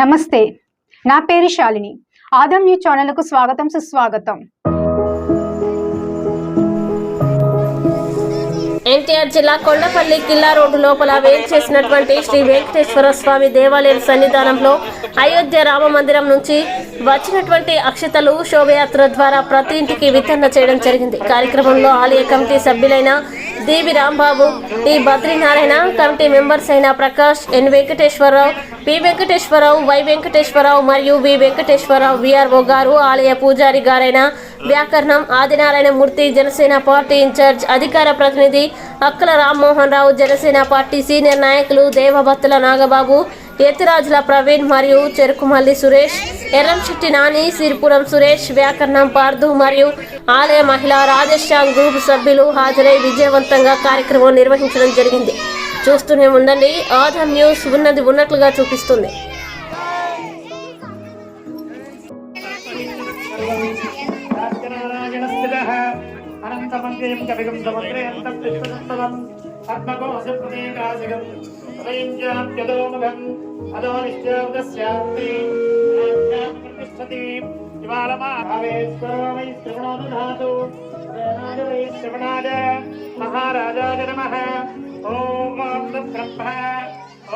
నమస్తే. నా పేరు శాలిని. ఆదం న్యూస్ ఛానల్కు స్వాగతం సుస్వాగతం. ఎన్టీఆర్ జిల్లా కొండపల్లి కిల్లా రోడ్డు లోపల వేంచేసినటువంటి శ్రీ వెంకటేశ్వర స్వామి దేవాలయం సన్నిధానంలో అయోధ్య రామ మందిరం నుంచి వచ్చినటువంటి అక్షతలు శోభయాత్ర ద్వారా ప్రతి ఇంటికి వితరణ చేయడం జరిగింది. కార్యక్రమంలో ఆలయ committee సభ్యులైన Devi Rambabu T Badrinarayana committee members అయిన Prakash N Venkateswararao P Venkateswararao Y Venkateswararao మరియు వి వెంకటేశ్వరరావు విఆర్ఓ గారు ఆలయ పూజారి గారైన వ్యాకరణం ఆదినారాయణ మూర్తి జనసేన పార్టీ ఇన్ఛార్జ్ అధికార ప్రతినిధి అక్కల రామ్మోహన్ రావు జనసేన పార్టీ సీనియర్ నాయకులు దేవభత్తుల నాగబాబు ఎత్తిరాజుల ప్రవీణ్ మరియు చెరుకుమల్లి సురేష్ ఎర్రంశెట్టి నాని సిరిపురం సురేష్ వ్యాకరణం పార్దు మరియు ఆలయ మహిళా రాజశ్యామ్ గ్రూప్ సభ్యులు హాజరై విజయవంతంగా కార్యక్రమం నిర్వహించడం జరిగింది. చూస్తూనే ఉండండి ఆధార్ న్యూస్ ఉన్నది ఉన్నట్లుగా చూపిస్తుంది. రాజనారాయణస్థితः అనంతమందిరం కవిగం సముద్రయంతం విశ్వసంతవం పద్మకోశప్రదేకాశిగం ప్రయంజాప్యదోముఖం ప్రదేకాశగం నిశ్చాప్తి ప్రతిష్టతి ఇవాళమావేశ్వరమై శ్రవణోదధాతు వై శ్రవణాయ మహారాజాయ నమః ఓం తద్బ్రహ్మ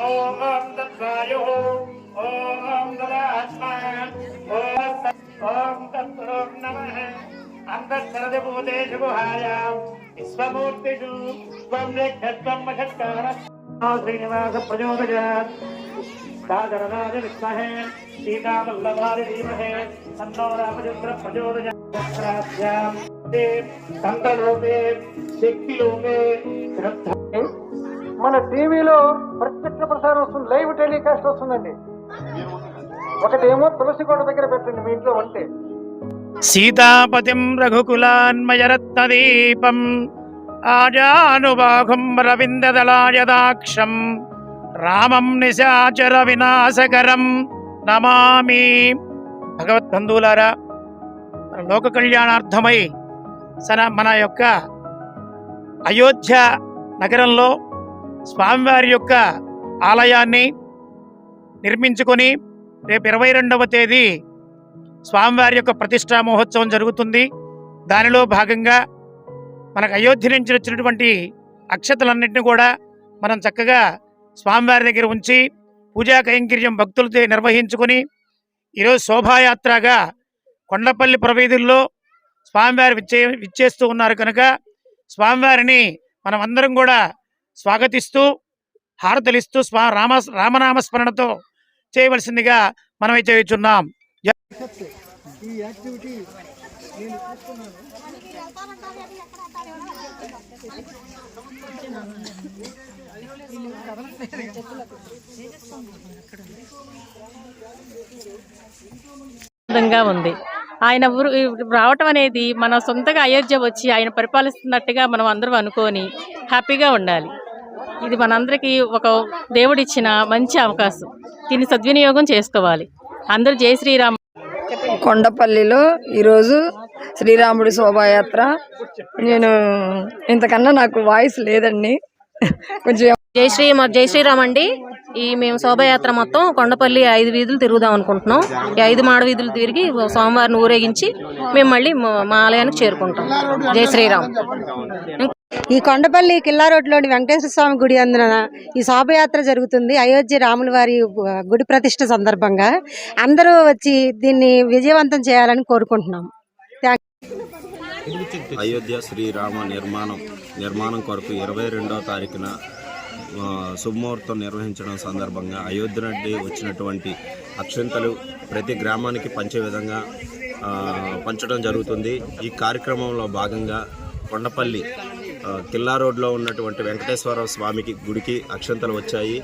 ఓం తద్వాయు ఓం తదాత్మా ఓం ఓం తత్పురం నమః అంతఃసరదభూతేషు గుహాయాం విశ్వమూర్తిషు త్వం రేఖత్వం మషట్కార శ్రీనివాస ప్రచోదయాత్. సాగరరాజ విద్మహే సీతావల్లభాయ ధీమహే తన్నో రామచంద్ర ప్రచోదయాం సంతలోపే శక్తిలోపే శ్రద్ధ. మన టీవీలో ప్రత్యక్ష ప్రసారం వస్తుంది లైవ్ టెలికాస్ట్ వస్తుందండి. ఒకటేమో తులసి కోట దగ్గర పెట్టండి మీ ఇంట్లో ఉంటే సీతాపతిం రఘుకులాన్మయరత్నదీపం. ఆజానుబాహుం రవిందదలాయదాక్షం రామం నిశాచర వినాశకరం నమామి భగవద్బంధువులారా మన లోక కళ్యాణార్థమై సన మన యొక్క అయోధ్య నగరంలో స్వామివారి యొక్క ఆలయాన్ని నిర్మించుకొని రేపు ఇరవై రెండవ తేదీ స్వామివారి యొక్క ప్రతిష్టా మహోత్సవం జరుగుతుంది. దానిలో భాగంగా మనకు అయోధ్య నుంచి వచ్చినటువంటి అక్షతలన్నింటినీ కూడా మనం చక్కగా స్వామివారి దగ్గర ఉంచి పూజా కైంకర్యం భక్తులతో నిర్వహించుకొని ఈరోజు శోభాయాత్రగా కొండపల్లి ప్రవీధుల్లో స్వామివారి విచ్చే విచ్చేస్తూ ఉన్నారు కనుక స్వామివారిని మనం అందరం కూడా స్వాగతిస్తూ హారతలిస్తూ స్వా రామ రామనామస్మరణతో చేయవలసిందిగా మనమే చేయుచున్నాం. ఈ యాక్టివిటీ నేను అందంగా ఉంది. ఆయన ఊరు రావటం అనేది మన సొంతగా అయోధ్య వచ్చి ఆయన పరిపాలిస్తున్నట్టుగా మనం అందరం అనుకొని హ్యాపీగా ఉండాలి. ఇది మనందరికీ ఒక దేవుడిచ్చిన మంచి అవకాశం. దీన్ని సద్వినియోగం చేసుకోవాలి. అందరూ జై శ్రీరామ్. కొండపల్లిలో ఈరోజు శ్రీరాముడి శోభాయాత్ర. నేను ఇంతకన్నా నాకు వాయిస్ లేదండి. కొంచెం జై శ్రీ జై శ్రీరామ్ అండి. ఈ మేము శోభయాత్ర మొత్తం కొండపల్లి ఐదు వీధులు తిరుగుదాం అనుకుంటున్నాం. ఈ ఐదు మాడ వీధులు తిరిగి సోమవారిని ఊరేగించి మేము మళ్ళీ మా- మా ఆలయానికి చేరుకుంటాం. జై శ్రీరామ్. ఈ కొండపల్లి కిల్లా రోడ్లోని వెంకటేశ్వర స్వామి గుడి అందున ఈ శోభయాత్ర జరుగుతుంది. అయోధ్య రాముల వారి గుడి ప్రతిష్ట సందర్భంగా అందరూ వచ్చి దీన్ని విజయవంతం చేయాలని కోరుకుంటున్నాం. అయోధ్య శ్రీరామ నిర్మాణం నిర్మాణం కొరకు ఇరవై రెండవ తారీఖున శుభముహూర్తం నిర్వహించడం సందర్భంగా అయోధ్య నుండి వచ్చినటువంటి అక్షంతలు ప్రతి గ్రామానికి పంచే విధంగా పంచడం జరుగుతుంది. ఈ కార్యక్రమంలో భాగంగా కొండపల్లి కిల్లా రోడ్లో ఉన్నటువంటి వెంకటేశ్వర స్వామికి గుడికి అక్షంతలు వచ్చాయి.